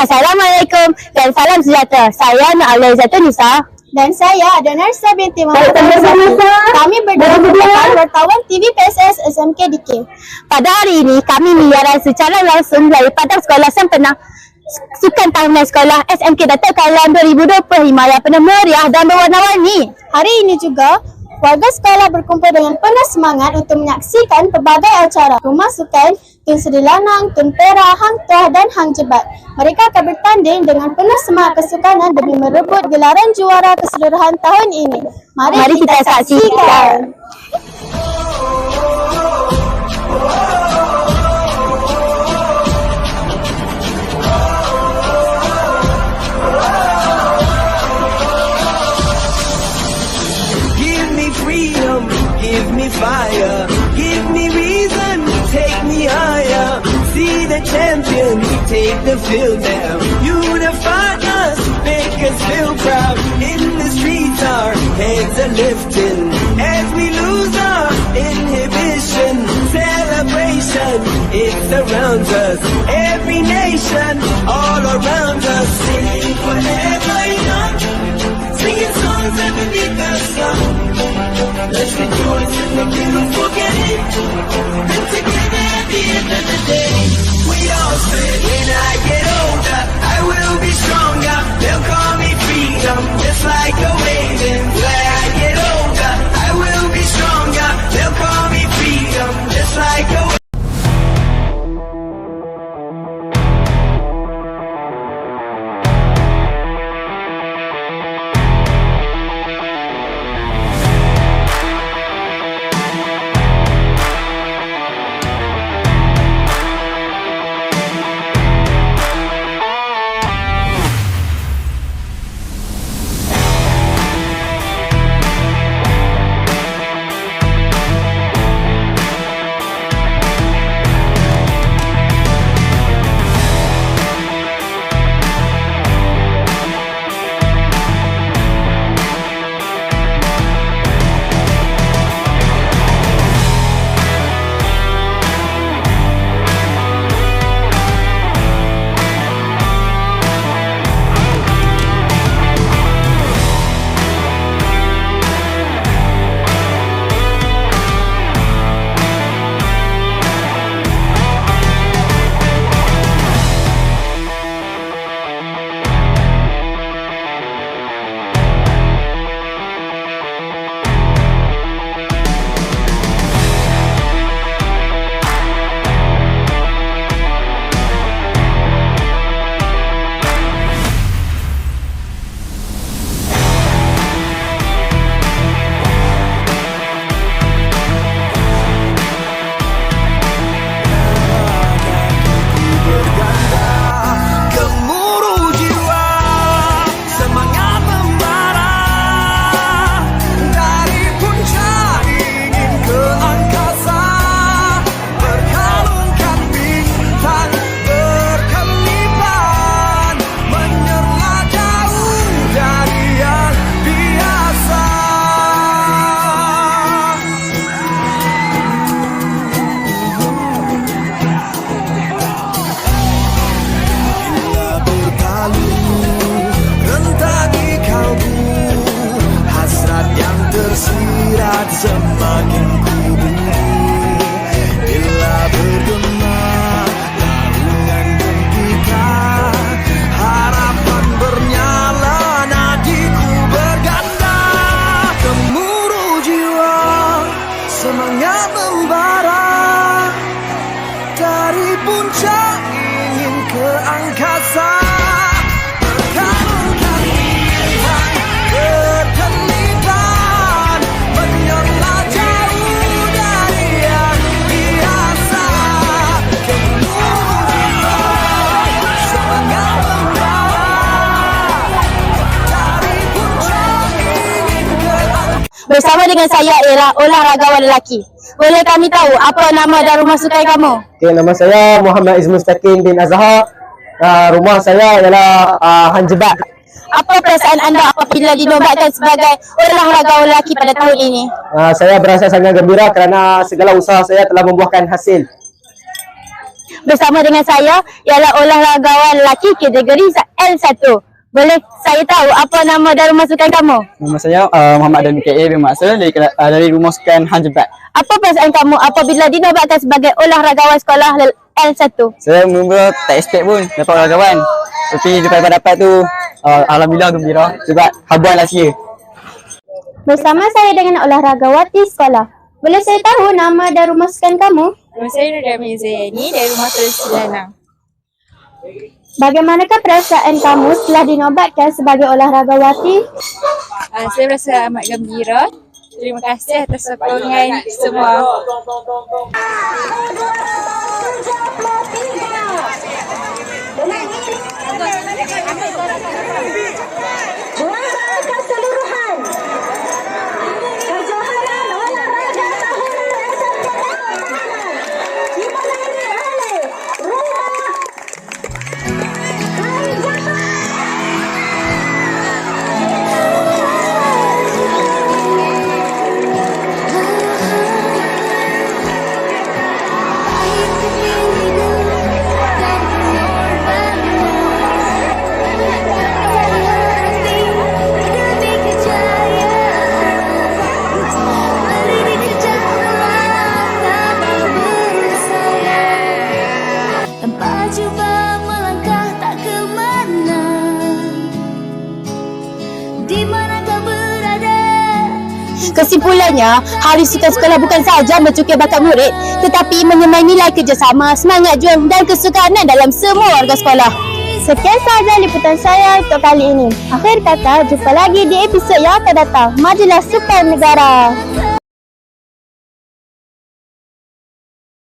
Assalamualaikum dan salam sejahtera. Saya Na'ala Izzatun Nisa. Dan saya Adanarsa binti Muhammad. Kami berdua merupakan wartawan TV PSS SMK DK. Pada hari ini kami menyiaran secara langsung dari padang sekolah sempena Sukan Tahunan Sekolah SMK Datuk Kailan 2025 yang penuh meriah dan berwarna-warni. Hari ini juga, warga sekolah berkumpul dengan penuh semangat untuk menyaksikan pelbagai acara rumah sukan, Tun Seri Lanang, Tun Pera, Hang Tuah dan Hang Jebat. Mereka akan bertanding dengan penuh semangat kesukanan demi merebut gelaran juara keseluruhan tahun ini. Mari, Mari kita saksikan. Give The champions take the field now. Unify us, make us feel proud. In the streets, our heads are lifting as we lose our inhibition. Celebration, it surrounds us. Every nation, all around us, singing forever young. Singing songs underneath the sun. Let's rejoice in the middle, forget fly away. Bersama dengan saya ialah olahragawan lelaki. Boleh kami tahu apa nama dan rumah sukan kamu? Okay, nama saya Muhammad Izz Mustaqim bin Azhar. Uh, rumah saya ialah uh, Hanjebat. Apa perasaan anda apabila dinobatkan sebagai olahragawan lelaki pada tahun ini? Uh, saya berasa sangat gembira kerana segala usaha saya telah membuahkan hasil. bersama dengan saya ialah olahragawan lelaki kategori L1. Boleh saya tahu apa nama dan rumah sukan kamu? Nama saya uh, Muhammad Adam KA bin Maksud dari, uh, dari Rumah Sukan Han Jebat. Apa perasaan kamu apabila dinobatkan sebagai olahragawan sekolah L- L1? Saya mula tak expect pun dapat orang kawan. Tapi lepas dapat tu, uh, Alhamdulillah gembira sebab habuan lah sia. Bersama saya dengan olahragawati sekolah. Boleh saya tahu nama dan rumah sukan kamu? Nama saya Nurul Mizani dari Rumah Tulis Selanang. Bagaimanakah perasaan kamu setelah dinobatkan sebagai olahragawati? Uh, saya merasa amat gembira. Terima kasih atas sokongan semua. Kesimpulannya, hari sukan sekolah bukan sahaja mencukir bakat murid tetapi menyemai nilai kerjasama, semangat juang dan kesukanan dalam semua warga sekolah. Sekian sahaja liputan saya untuk kali ini. Akhir kata, jumpa lagi di episod yang akan datang. Majulah Sukan Negara.